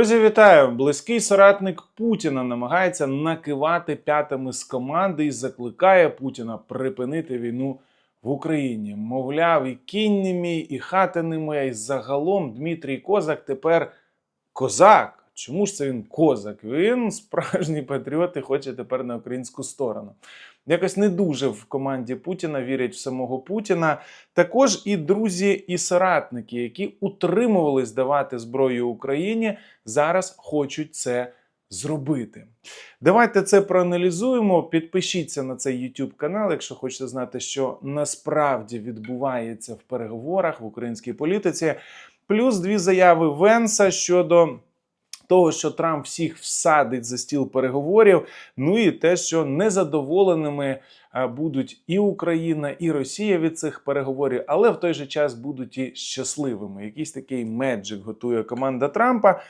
Друзі, вітаю! Близький соратник Путіна намагається накивати п'ятами з команди і закликає Путіна припинити війну в Україні. Мовляв, і кінь не мій, і хата не моя, і загалом Дмитрій Козак тепер козак. Чому ж це він козак? Він справжній патріот і хоче тепер на українську сторону. Якось не дуже в команді Путіна вірять в самого Путіна. Також і друзі, і соратники, які утримувались давати зброю Україні, зараз хочуть це зробити. Давайте це проаналізуємо. Підпишіться на цей YouTube канал, якщо хочете знати, що насправді відбувається в переговорах в українській політиці. Плюс дві заяви Венса щодо. Того, що Трамп всіх всадить за стіл переговорів, ну і те, що незадоволеними будуть і Україна, і Росія від цих переговорів, але в той же час будуть і щасливими. Якийсь такий меджик готує команда Трампа.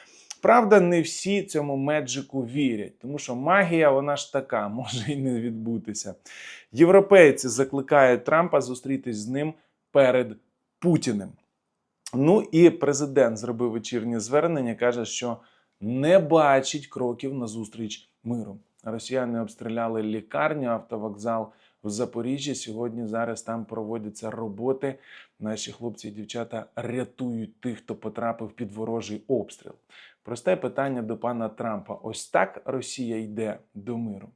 Правда, не всі цьому меджику вірять, тому що магія, вона ж така, може і не відбутися. Європейці закликають Трампа зустрітись з ним перед Путіним. Ну і президент зробив вечірнє звернення, каже, що не бачить кроків на зустріч миру. Росіяни обстріляли лікарню, автовокзал в Запоріжжі. Сьогодні зараз там проводяться роботи. Наші хлопці і дівчата рятують тих, хто потрапив під ворожий обстріл. Просте питання до пана Трампа: ось так Росія йде до миру.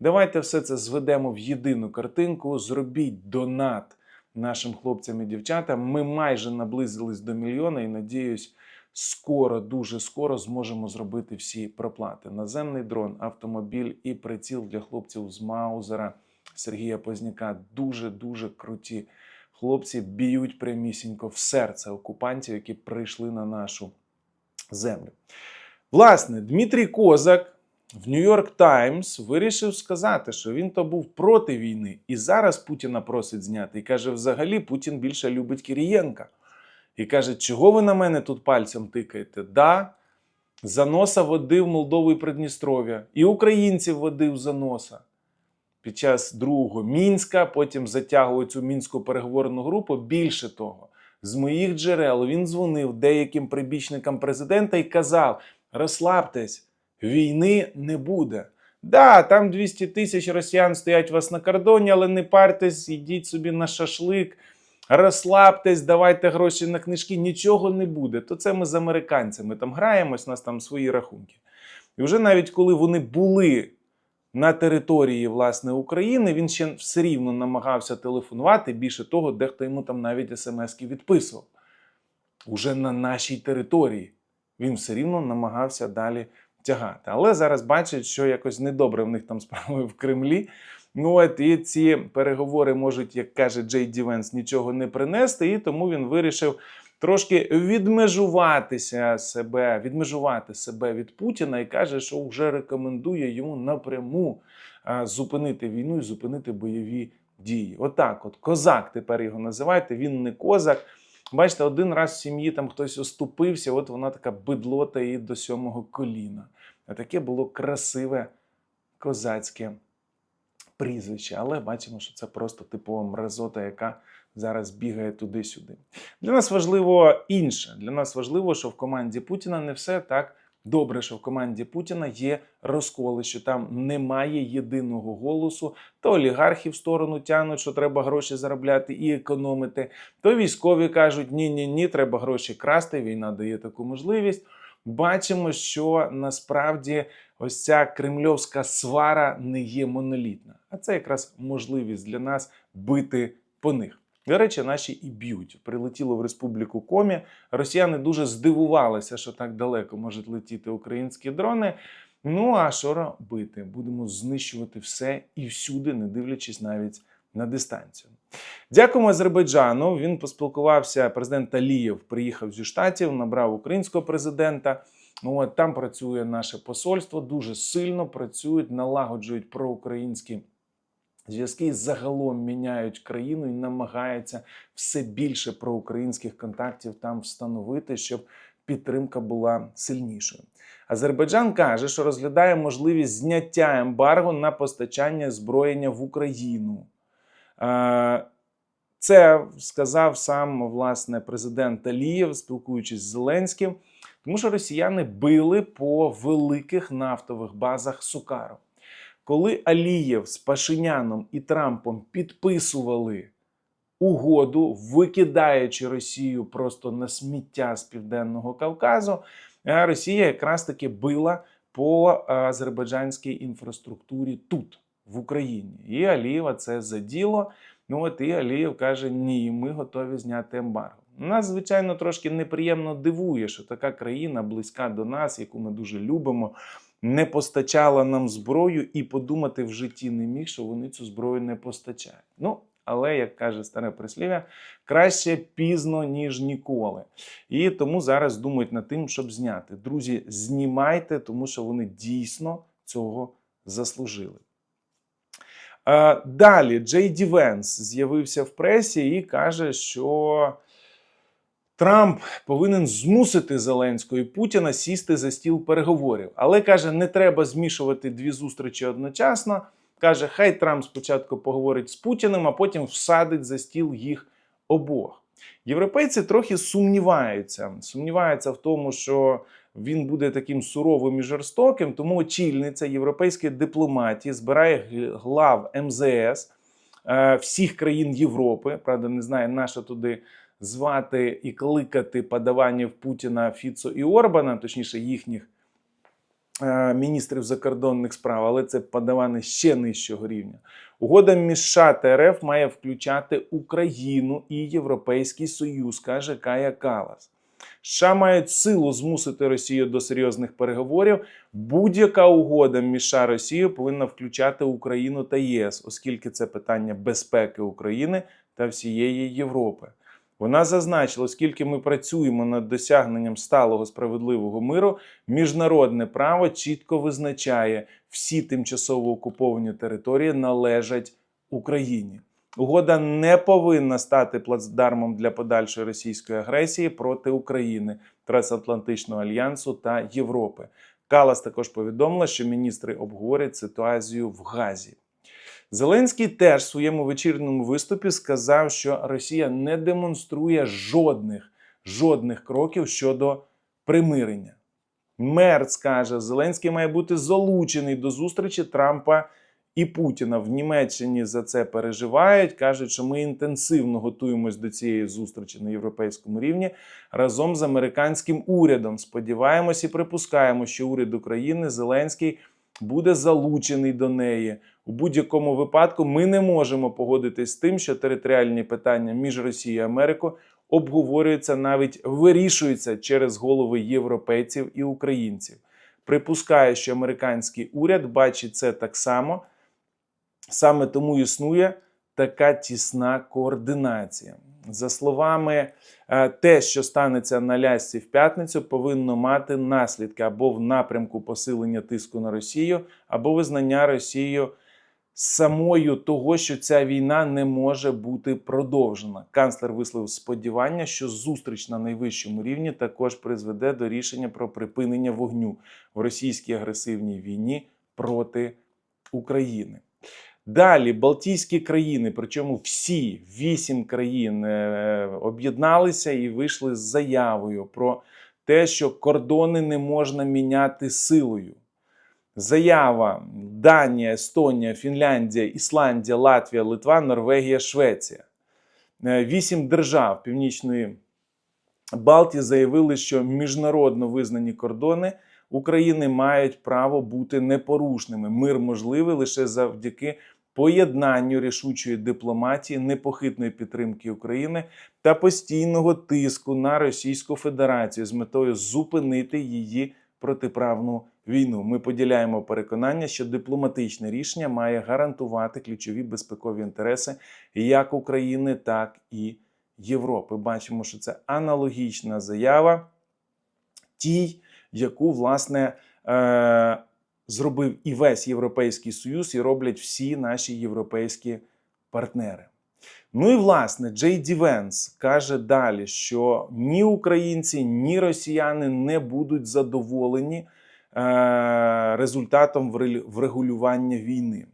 Давайте все це зведемо в єдину картинку. Зробіть донат нашим хлопцям і дівчатам. Ми майже наблизились до мільйона і надіюсь, скоро, дуже скоро зможемо зробити всі проплати. Наземний дрон, автомобіль і приціл для хлопців з Маузера Сергія Позняка. Дуже дуже круті. Хлопці б'ють прямісінько в серце окупантів, які прийшли на нашу землю. Власне, Дмитрій Козак в Нью-Йорк Таймс вирішив сказати, що він то був проти війни, і зараз Путіна просить зняти. І каже: взагалі Путін більше любить Кирієнка. І каже, чого ви на мене тут пальцем тикаєте? Да, заноса водив Молдову і Придністров'я, і українців водив заноса під час другого Мінська, потім затягував цю мінську переговорну групу. Більше того, з моїх джерел він дзвонив деяким прибічникам президента і казав: розслабтесь, війни не буде. Да, там 200 тисяч росіян стоять у вас на кордоні, але не партесь, йдіть собі на шашлик, розслабтесь, давайте гроші на книжки, нічого не буде. То це ми з американцями там граємось, у нас там свої рахунки. І вже навіть коли вони були на території власне України, він ще все рівно намагався телефонувати. Більше того, дехто йому там навіть смски відписував. Уже на нашій території він все рівно намагався далі тягати. Але зараз бачать, що якось недобре в них там справи в Кремлі. Ну от і ці переговори можуть, як каже Джей Ді Венс, нічого не принести, і тому він вирішив трошки відмежуватися себе, відмежувати себе від Путіна і каже, що вже рекомендує йому напряму зупинити війну і зупинити бойові дії. Отак, от козак тепер його називайте. Він не козак. Бачите, один раз в сім'ї там хтось оступився, от вона така бидлота і до сьомого коліна. А таке було красиве козацьке прізвище. Але бачимо, що це просто типова мразота, яка зараз бігає туди-сюди. Для нас важливо інше. Для нас важливо, що в команді Путіна не все так добре, що в команді Путіна є розколи, що там немає єдиного голосу. То олігархи в сторону тягнуть, що треба гроші заробляти і економити. То військові кажуть, ні, ні, ні, треба гроші красти. Війна дає таку можливість. Бачимо, що насправді ось ця кремльовська свара не є монолітна, а це якраз можливість для нас бити по них. До речі, наші і б'ють. Прилетіло в республіку Комі. Росіяни дуже здивувалися, що так далеко можуть летіти українські дрони. Ну а що робити? Будемо знищувати все і всюди, не дивлячись навіть на дистанцію. Дякуємо Азербайджану. Він поспілкувався. Президент Алієв приїхав зі штатів, набрав українського президента. От там працює наше посольство, дуже сильно працюють, налагоджують проукраїнські зв'язки, загалом міняють країну і намагаються все більше проукраїнських контактів там встановити, щоб підтримка була сильнішою. Азербайджан каже, що розглядає можливість зняття ембарго на постачання зброєння в Україну. Е, Це сказав сам власне президент Алієв, спілкуючись з Зеленським. Тому що росіяни били по великих нафтових базах Сукару. Коли Алієв з Пашиняном і Трампом підписували угоду, викидаючи Росію просто на сміття з Південного Кавказу, Росія якраз таки била по е, азербайджанській інфраструктурі тут, в Україні. І Алієва це заділо. Ну от і Алієв каже: ні, ми готові зняти ембарго. Нас, звичайно, трошки неприємно дивує, що така країна близька до нас, яку ми дуже любимо, не постачала нам зброю і подумати в житті не міг, що вони цю зброю не постачають. Ну, але, як каже старе прислів'я, краще пізно, ніж ніколи. І тому зараз думають над тим, щоб зняти. Друзі, знімайте, тому що вони дійсно цього заслужили. Е, Далі Джей Ді Венс з'явився в пресі і каже, що Трамп повинен змусити Зеленського і Путіна сісти за стіл переговорів. Але каже, не треба змішувати дві зустрічі одночасно. Каже, хай Трамп спочатку поговорить з Путіним, а потім всадить за стіл їх обох. Європейці трохи сумніваються. Сумніваються в тому, що він буде таким суровим і жорстоким. Тому очільниця європейської дипломатії збирає глав МЗС е, всіх країн Європи. Правда, не знаю, на що туди звати і кликати подаванів Путіна, Фіцо і Орбана, точніше їхніх міністрів закордонних справ, але це подавани ще нижчого рівня. Угода між США та РФ має включати Україну і Європейський Союз, каже Кая Калас. США мають силу змусити Росію до серйозних переговорів. Будь-яка угода між США і Росією повинна включати Україну та ЄС, оскільки це питання безпеки України та всієї Європи. Вона зазначила, оскільки ми працюємо над досягненням сталого справедливого миру, міжнародне право чітко визначає, всі тимчасово окуповані території належать Україні. Угода не повинна стати плацдармом для подальшої російської агресії проти України, Трансатлантичного альянсу та Європи. Калас також повідомила, що міністри обговорять ситуацію в Газі. Зеленський теж в своєму вечірньому виступі сказав, що Росія не демонструє жодних жодних кроків щодо примирення. Мерц каже, Зеленський має бути залучений до зустрічі Трампа і Путіна. В Німеччині за це переживають. кажуть, що ми інтенсивно готуємось до цієї зустрічі на європейському рівні разом з американським урядом. Сподіваємось і припускаємо, що уряд України Зеленський буде залучений до неї. У будь-якому випадку ми не можемо погодитись з тим, що територіальні питання між Росією і Америкою обговорюються навіть вирішуються через голови європейців і українців. Припускаю, що американський уряд бачить це так само, саме тому існує така тісна координація. За словами, е, те, що станеться на лясці в п'ятницю, повинно мати наслідки або в напрямку посилення тиску на Росію, або визнання Росією самою того, що ця війна не може бути продовжена. Канцлер висловив сподівання, що зустріч на найвищому рівні також призведе до рішення про припинення вогню в російській агресивній війні проти України. Далі Балтійські країни, причому всі вісім країн е, об'єдналися і вийшли з заявою про те, що кордони не можна міняти силою. Заява Данія, Естонія, Фінляндія, Ісландія, Латвія, Литва, Норвегія, Швеція. Е, Вісім держав Північної Балтії заявили, що міжнародно визнані кордони України мають право бути непорушними. Мир можливий лише завдяки поєднанню рішучої дипломатії, непохитної підтримки України та постійного тиску на Російську Федерацію з метою зупинити її протиправну війну. Ми поділяємо переконання, що дипломатичне рішення має гарантувати ключові безпекові інтереси як України, так і Європи. Бачимо, що це аналогічна заява тій, яку власне е, зробив і весь Європейський Союз, і роблять всі наші європейські партнери. Ну і власне Джей Ді Венс каже далі, що ні українці, ні росіяни не будуть задоволені е, результатом врегулювання війни.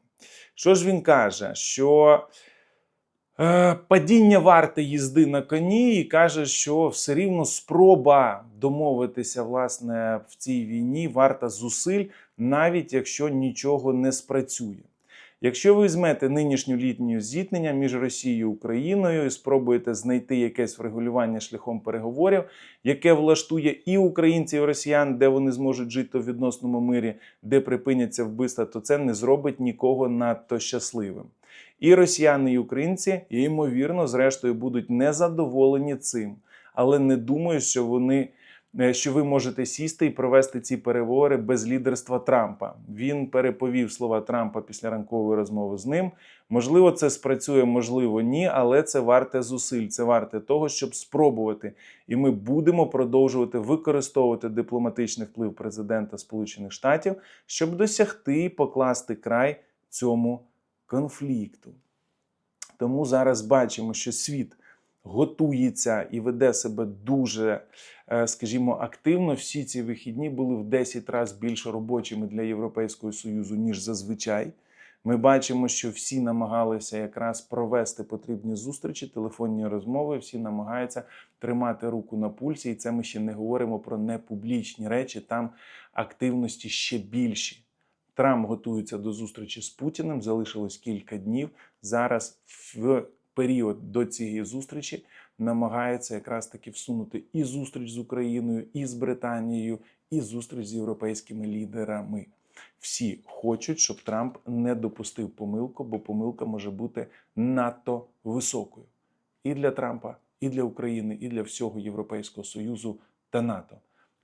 Що ж він каже? Що Падіння варти їзди на коні і каже, що все рівно спроба домовитися власне в цій війні варта зусиль, навіть якщо нічого не спрацює. Якщо ви візьмете нинішню літню зіткнення між Росією і Україною і спробуєте знайти якесь врегулювання шляхом переговорів, яке влаштує і українців, і росіян, де вони зможуть жити в відносному мирі, де припиняться вбивства, то це не зробить нікого надто щасливим. І росіяни, і українці, ймовірно, зрештою будуть незадоволені цим, але не думаю, що вони. е, Що ви можете сісти і провести ці переговори без лідерства Трампа. Він переповів слова Трампа після ранкової розмови з ним. Можливо, це спрацює, можливо, ні, але це варте зусиль, це варте того, щоб спробувати. І ми будемо продовжувати використовувати дипломатичний вплив президента Сполучених Штатів, щоб досягти і покласти край цьому конфлікту. Тому зараз бачимо, що світ готується і веде себе дуже, е, скажімо, активно. Всі ці вихідні були в 10 разів більш робочими для Європейського Союзу, ніж зазвичай. Ми бачимо, що всі намагалися якраз провести потрібні зустрічі, телефонні розмови. Всі намагаються тримати руку на пульсі, і це ми ще не говоримо про непублічні речі. Там активності ще більші. Трамп готується до зустрічі з Путіним. Залишилось кілька днів. Зараз в період до цієї зустрічі намагається якраз таки всунути і зустріч з Україною, і з Британією, і зустріч з європейськими лідерами. Всі хочуть, щоб Трамп не допустив помилку, бо помилка може бути надто високою і для Трампа, і для України, і для всього Європейського Союзу та НАТО.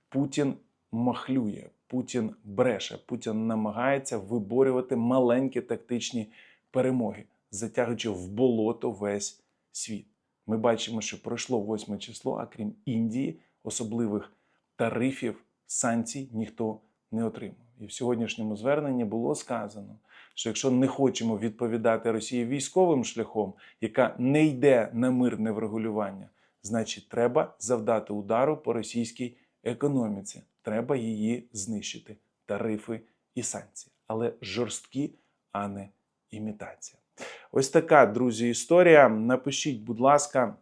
Путін махлює, Путін бреше, Путін намагається виборювати маленькі тактичні перемоги, затягуючи в болото весь світ. Ми бачимо, що пройшло 8 число, а крім Індії, особливих тарифів, санкцій ніхто не отримав. І в сьогоднішньому зверненні було сказано, що якщо не хочемо відповідати Росії військовим шляхом, яка не йде на мирне врегулювання, значить треба завдати удару по російській економіці. Треба її знищити. Тарифи і санкції, але жорсткі, а не імітація. Ось така, друзі, історія. Напишіть, будь ласка,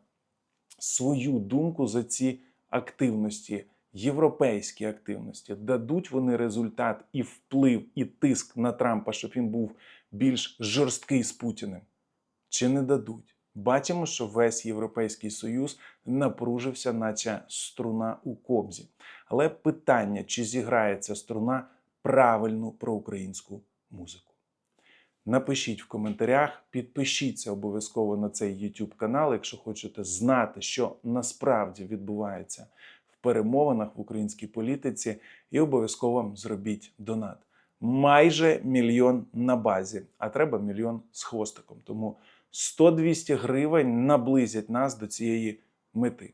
свою думку за ці активності, європейські активності. Дадуть вони результат і вплив, і тиск на Трампа, щоб він був більш жорсткий з Путіним? Чи не дадуть? Бачимо, що весь Європейський Союз напружився, наче струна у кобзі. Але питання, чи зіграє ця струна правильну проукраїнську музику? Напишіть в коментарях, підпишіться обов'язково на цей YouTube канал, якщо хочете знати, що насправді відбувається в перемовинах в українській політиці, і обов'язково зробіть донат. Майже мільйон на базі, а треба мільйон з хвостиком. Тому 100-200 гривень наблизять нас до цієї мети.